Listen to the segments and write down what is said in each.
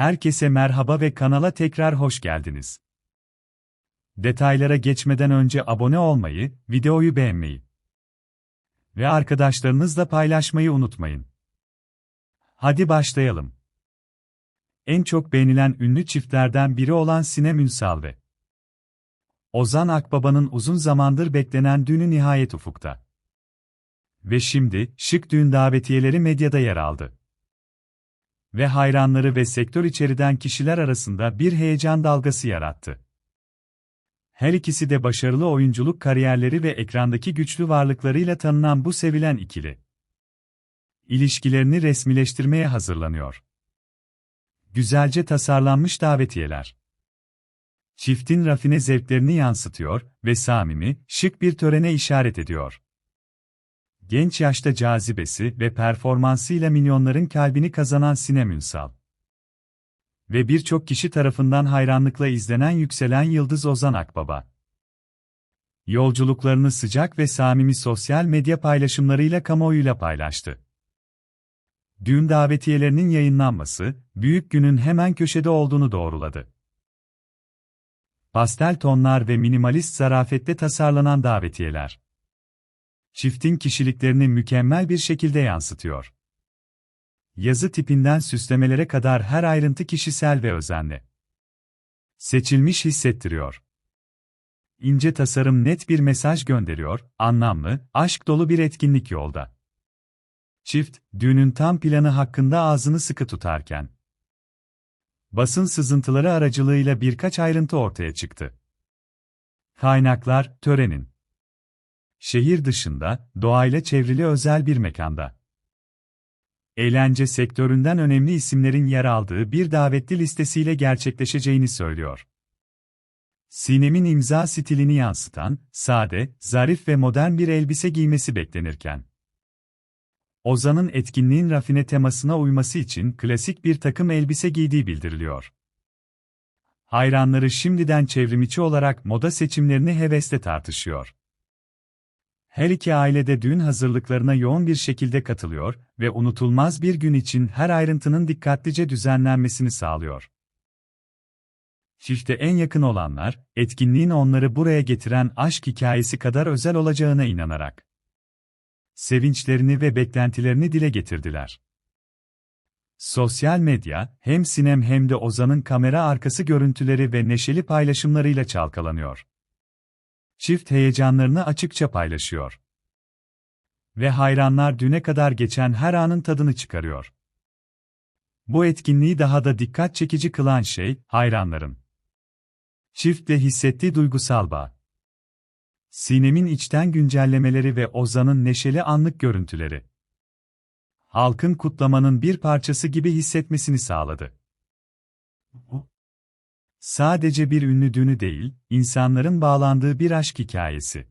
Herkese merhaba ve kanala tekrar hoş geldiniz. Detaylara geçmeden önce abone olmayı, videoyu beğenmeyi ve arkadaşlarınızla paylaşmayı unutmayın. Hadi başlayalım. En çok beğenilen ünlü çiftlerden biri olan Sinem Ünsal ve Ozan Akbaba'nın uzun zamandır beklenen düğünü nihayet ufukta. Ve şimdi, şık düğün davetiyeleri medyada yer aldı ve hayranları ve sektör içeriden kişiler arasında bir heyecan dalgası yarattı. Her ikisi de başarılı oyunculuk kariyerleri ve ekrandaki güçlü varlıklarıyla tanınan bu sevilen ikili. İlişkilerini resmileştirmeye hazırlanıyor. Güzelce tasarlanmış davetiyeler. Çiftin rafine zevklerini yansıtıyor ve samimi, şık bir törene işaret ediyor genç yaşta cazibesi ve performansıyla milyonların kalbini kazanan Sinem Ünsal. Ve birçok kişi tarafından hayranlıkla izlenen yükselen yıldız Ozan Akbaba. Yolculuklarını sıcak ve samimi sosyal medya paylaşımlarıyla kamuoyuyla paylaştı. Düğün davetiyelerinin yayınlanması, büyük günün hemen köşede olduğunu doğruladı. Pastel tonlar ve minimalist zarafette tasarlanan davetiyeler çiftin kişiliklerini mükemmel bir şekilde yansıtıyor. Yazı tipinden süslemelere kadar her ayrıntı kişisel ve özenli. Seçilmiş hissettiriyor. İnce tasarım net bir mesaj gönderiyor, anlamlı, aşk dolu bir etkinlik yolda. Çift, düğünün tam planı hakkında ağzını sıkı tutarken. Basın sızıntıları aracılığıyla birkaç ayrıntı ortaya çıktı. Kaynaklar, törenin şehir dışında, doğayla çevrili özel bir mekanda. Eğlence sektöründen önemli isimlerin yer aldığı bir davetli listesiyle gerçekleşeceğini söylüyor. Sinem'in imza stilini yansıtan, sade, zarif ve modern bir elbise giymesi beklenirken, Ozan'ın etkinliğin rafine temasına uyması için klasik bir takım elbise giydiği bildiriliyor. Hayranları şimdiden çevrimiçi olarak moda seçimlerini hevesle tartışıyor. Her iki aile de düğün hazırlıklarına yoğun bir şekilde katılıyor ve unutulmaz bir gün için her ayrıntının dikkatlice düzenlenmesini sağlıyor. Çifte en yakın olanlar, etkinliğin onları buraya getiren aşk hikayesi kadar özel olacağına inanarak sevinçlerini ve beklentilerini dile getirdiler. Sosyal medya, hem Sinem hem de Ozan'ın kamera arkası görüntüleri ve neşeli paylaşımlarıyla çalkalanıyor çift heyecanlarını açıkça paylaşıyor. Ve hayranlar düne kadar geçen her anın tadını çıkarıyor. Bu etkinliği daha da dikkat çekici kılan şey, hayranların. Çiftle hissettiği duygusal bağ. Sinem'in içten güncellemeleri ve Ozan'ın neşeli anlık görüntüleri. Halkın kutlamanın bir parçası gibi hissetmesini sağladı. Sadece bir ünlü dünü değil, insanların bağlandığı bir aşk hikayesi.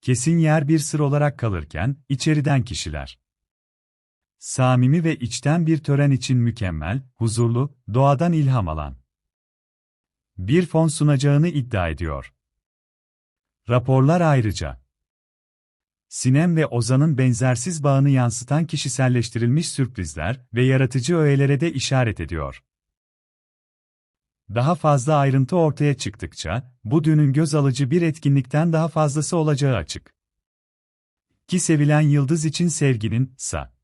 Kesin yer bir sır olarak kalırken, içeriden kişiler. Samimi ve içten bir tören için mükemmel, huzurlu, doğadan ilham alan. Bir fon sunacağını iddia ediyor. Raporlar ayrıca. Sinem ve Ozan'ın benzersiz bağını yansıtan kişiselleştirilmiş sürprizler ve yaratıcı öğelere de işaret ediyor. Daha fazla ayrıntı ortaya çıktıkça, bu düğünün göz alıcı bir etkinlikten daha fazlası olacağı açık. Ki sevilen yıldız için sevginin, sa.